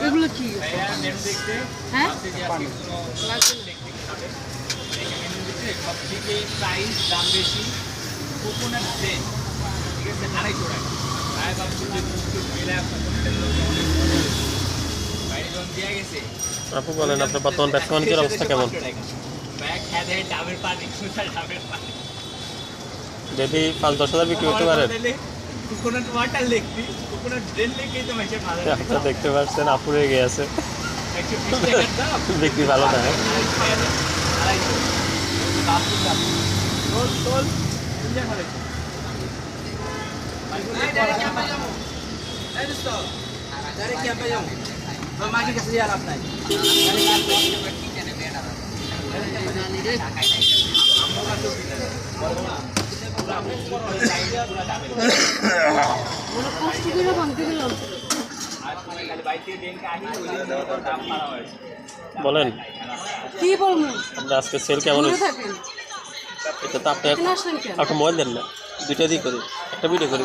এগুলো কি? হ্যাঁ? সবথেকে প্রাইস দাম বেশি কোকোনাট ব্রেড ঠিক আছে আড়াইশো টাকা তাই ভাবছি যে একটু মেলা কোকোনাটের লোক বাইরে যখন দেওয়া গেছে আপু বলেন আপনার বর্তমান ব্যবসা বাণিজ্যের অবস্থা কেমন পানি যদি পাঁচ দশ হাজার বিক্রি করতে পারেন? কোকোনাট ওয়াটার লিখবি কোকোনাট ব্রেড লিখেই তো মাসে ভালো আপনারা দেখতে পাচ্ছেন আপু রেগে আছে বিক্রি ভালো না আড়াইশো টাকা দাম। আড়াইশো বাপরে বলেন। কি বলবেন আজকে সেল কেমন হয়েছে? এটা তো আপনি এখানে আসলেন কেন? একটা মোবাইল দেন না। দুইটা দিয়ে করি। একটা ভিডিও করি